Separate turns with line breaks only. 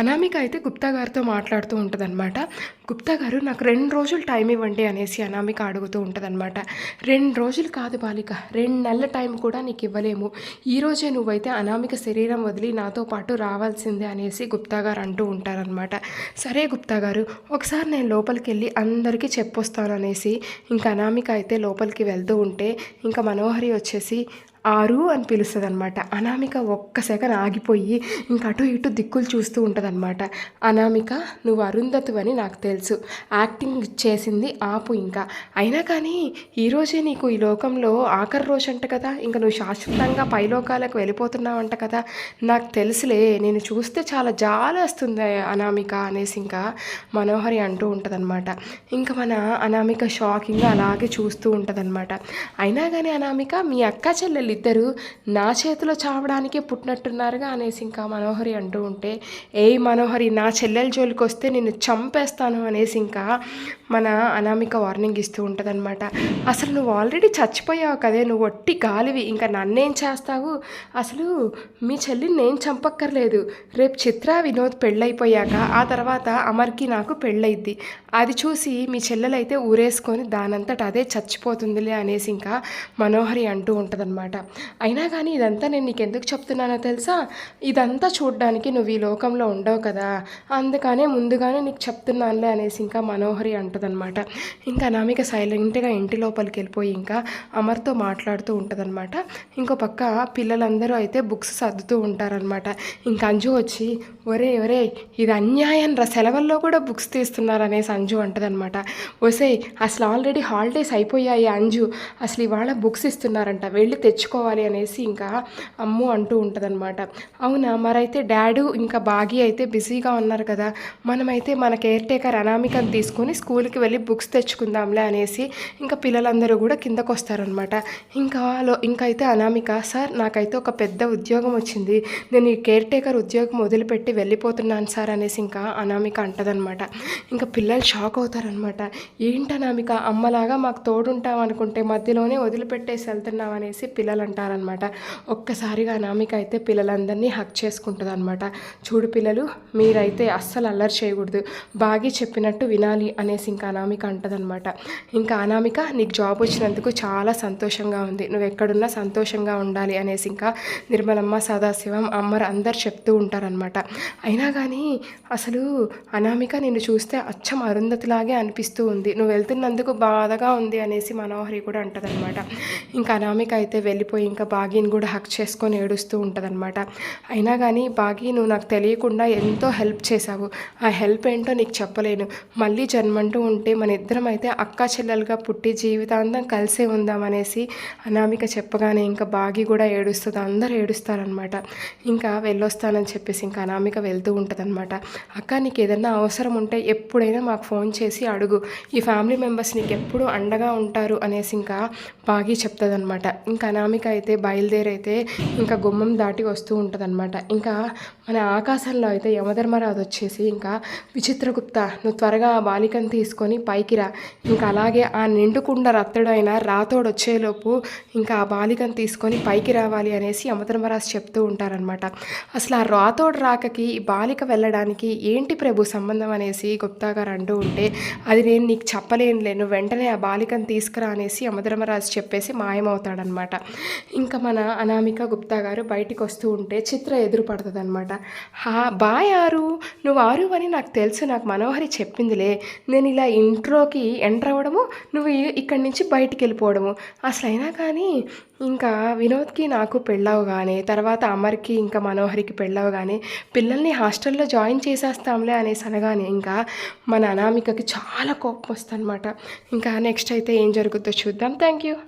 అనామిక అయితే గుప్తా గారితో మాట్లాడుతూ ఉంటుందన్నమాట. గుప్తా గారు నాకు రెండు రోజులు టైం ఇవ్వండి అనేసి అనామిక అడుగుతూ ఉంటుందన్నమాట. రెండు రోజులు కాదు బాలిక రెండు నెలల టైం కూడా నీకు ఇవ్వలేము. ఈ రోజే నువ్వైతే అనామిక శరీరం వదిలి నాతో పాటు రావాల్సిందే అనేసి గుప్తా గారు అంటూ ఉంటారనమాట సరే గుప్తా గారు ఒకసారి నేను లోపలికి వెళ్ళి అందరికీ చెప్పొస్తాను అనేసి ఇంకా అనామిక అయితే లోపలికి వెళ్తూ ఉంటే ఇంకా మనోహరి వచ్చేసి ఆరు అని పిలుస్తుంది అనమాట అనామిక ఒక్క సెకండ్ ఆగిపోయి ఇంక అటు ఇటు దిక్కులు చూస్తూ ఉంటుందన్నమాట. అనామిక నువ్వు అరుంధతు అని నాకు తెలుసు. యాక్టింగ్ చేసింది ఆపు ఇంకా. అయినా కానీ ఈరోజే నీకు ఈ లోకంలో ఆఖరి రోజు అంట కదా? ఇంకా నువ్వు శాశ్వతంగా పైలోకాలకు అంట కదా? నాకు తెలుసులే నేను చూస్తే చాలా జాలేస్తుంది అనామిక అనేసి ఇంకా మనోహరి అంటూ ఉంటుందన్నమాట. ఇంకా మన అనామిక షాకింగ్గా అలాగే చూస్తూ ఉంటుందన్నమాట. అయినా కానీ అనామిక మీ అక్క చెల్లెలు ఇద్దరు నా చేతిలో చావడానికే పుట్టినట్టున్నారుగా అనేసి ఇంకా మనోహరి అంటూ ఉంటే ఏ మనోహరి నా చెల్లెల జోలికి వస్తే నేను చంపేస్తాను అనేసి ఇంకా మన అనామిక వార్నింగ్ ఇస్తూ ఉంటుందన్నమాట. అసలు నువ్వు ఆల్రెడీ చచ్చిపోయావు కదే నువ్వు ఒట్టి గాలివి ఇంకా నన్నేం చేస్తావు? అసలు మీ చెల్లిని నేను చంపక్కర్లేదు. రేపు చిత్ర వినోద్ పెళ్ళైపోయాక ఆ తర్వాత అమర్కి నాకు పెళ్ళయిద్ది అది చూసి మీ చెల్లెలైతే ఊరేసుకొని దానంతట అదే చచ్చిపోతుందిలే అనేసి ఇంకా మనోహరి అంటూ ఉంటుందన్నమాట. అయినా కానీ ఇదంతా నేను నీకు ఎందుకు చెప్తున్నానో తెలుసా? ఇదంతా చూడడానికి నువ్వు ఈ లోకంలో ఉండవు కదా. అందుకనే ముందుగానే నీకు చెప్తున్నానులే అనేసి ఇంకా మనోహరి ఉంటుందన్నమాట. ఇంకా అనామిక సైలెంట్గా ఇంటి లోపలికి వెళ్ళిపోయి ఇంకా అమర్తో మాట్లాడుతూ ఉంటుందన్నమాట. ఇంకో పక్క పిల్లలందరూ అయితే బుక్స్ సర్దుతూ ఉంటారనమాట ఇంకా అంజు వచ్చి ఒరే ఒరే ఇది అన్యాయం రా సెలవుల్లో కూడా బుక్స్ తీస్తున్నారు అనేసి అంజు అంటదనమాట ఒసే అసలు ఆల్రెడీ హాలిడేస్ అయిపోయాయి అంజు అసలు ఇవాళ బుక్స్ ఇస్తున్నారంట వెళ్ళి తెచ్చుకోవాలి అనేసి ఇంకా అమ్ము అంటూ ఉంటుందన్నమాట. అవునా మరైతే డాడు ఇంకా బాగి అయితే బిజీగా ఉన్నారు కదా మనమైతే మన కేర్ టేకర్ అనామికను తీసుకొని స్కూల్కి వెళ్ళి బుక్స్ తెచ్చుకుందాంలే అనేసి ఇంకా పిల్లలందరూ కూడా కిందకు వస్తారనమాట ఇంకా లో ఇంకైతే అనామిక సార్ నాకైతే ఒక పెద్ద ఉద్యోగం వచ్చింది. నేను ఈ కేర్ టేకర్ ఉద్యోగం వదిలిపెట్టి వెళ్ళిపోతున్నాను సార్ అనేసి ఇంకా అనామిక అంటదనమాట ఇంకా పిల్లలు షాక్ అవుతారనమాట ఏంటి అనామిక అమ్మలాగా మాకు తోడుంటాం అనుకుంటే మధ్యలోనే వదిలిపెట్టేసి వెళ్తున్నాం అనేసి పిల్లలు అంటారనమాట ఒక్కసారిగా అనామిక అయితే పిల్లలందరినీ హక్ చేసుకుంటుంది అనమాట చూడు పిల్లలు మీరైతే అస్సలు అల్లరి చేయకూడదు. బాగా చెప్పినట్టు వినాలి అనేసి ఇంకా అనామిక అంటదనమాట ఇంకా అనామిక నీకు జాబ్ వచ్చినందుకు చాలా సంతోషంగా ఉంది. నువ్వు ఎక్కడున్నా సంతోషంగా ఉండాలి అనేసి ఇంకా నిర్మలమ్మ సదాశివం అమ్మర్ అందరు చెప్తూ ఉంటారనమాట అయినా కానీ అసలు అనామిక నిన్ను చూస్తే అచ్చం అరుంధతిలాగే అనిపిస్తూ ఉంది. నువ్వు వెళ్తున్నందుకు బాధగా ఉంది అనేసి మనోహరి కూడా అంటదనమాట ఇంకా అనామిక అయితే వెళ్ళిపోయి ఇంకా బాగీని కూడా హక్ చేసుకొని ఏడుస్తూ ఉంటుందన్నమాట. అయినా కానీ బాగీ నువ్వు నాకు తెలియకుండా ఎంతో హెల్ప్ చేశావు. ఆ హెల్ప్ ఏంటో నీకు చెప్పలేను. మళ్ళీ జన్మంటూ ఉంటే మన ఇద్దరం అయితే అక్క చెల్లెలుగా పుట్టి జీవితాంతం కలిసే ఉందామనేసి అనామిక చెప్పగానే ఇంకా బాగి కూడా ఏడుస్తుంది. అందరు ఏడుస్తారనమాట ఇంకా వెళ్ళొస్తానని చెప్పేసి ఇంకా అనామిక వెళ్తూ ఉంటుందన్నమాట. అక్క నీకు ఏదైనా అవసరం ఉంటే ఎప్పుడైనా మాకు ఫోన్ చేసి అడుగు. ఈ ఫ్యామిలీ మెంబర్స్ నీకు ఎప్పుడు అండగా ఉంటారు అనేసి ఇంకా బాగి చెప్తుందనమాట ఇంకా అనామిక అయితే బయలుదేరైతే ఇంకా గుమ్మం దాటి వస్తూ ఉంటుందన్నమాట. ఇంకా మన ఆకాశంలో అయితే యమధర్మరాజు వచ్చేసి ఇంకా విచిత్రగుప్త నువ్వు త్వరగా ఆ బాలికను తీసుకొని పైకి రా. ఇంకా అలాగే ఆ నిండుకుండ రత్తడైన రాతోడు వచ్చేలోపు ఇంకా ఆ బాలికను తీసుకొని పైకి రావాలి అనేసి యమధర్మరాజు చెప్తూ ఉంటారనమాట అసలు ఆ రాతోడు రాకకి ఈ బాలిక వెళ్ళడానికి ఏంటి ప్రభు సంబంధం అనేసి గుప్తా గారు అంటూ ఉంటే అది నేను నీకు చెప్పలేనులే నువ్వు వెంటనే ఆ బాలికను తీసుకురా అనేసి యమధర్మరాజు చెప్పేసి మాయమవుతాడనమాట ఇంకా మన అనామిక గుప్తా గారు బయటికి వస్తూ ఉంటే చిత్ర ఎదురు పడుతుంది అనమాట హా బాయ్ ఆరు నువ్వు ఆరు అని నాకు తెలుసు నాకు మనోహరి చెప్పిందిలే. నేను ఇలా ఇంట్రోకి ఎంటర్ అవ్వడము నువ్వు ఇక్కడి నుంచి బయటికి వెళ్ళిపోవడము. అసలైనా కానీ ఇంకా వినోద్కి నాకు పెళ్ళవగానే తర్వాత అమర్కి ఇంకా మనోహరికి పెళ్ళవగానే పిల్లల్ని హాస్టల్లో జాయిన్ చేసేస్తాంలే అనేసి అనగానే ఇంకా మన అనామికకి చాలా కోపం వస్తుంది ఇంకా నెక్స్ట్ అయితే ఏం జరుగుతుందో చూద్దాం. Thank you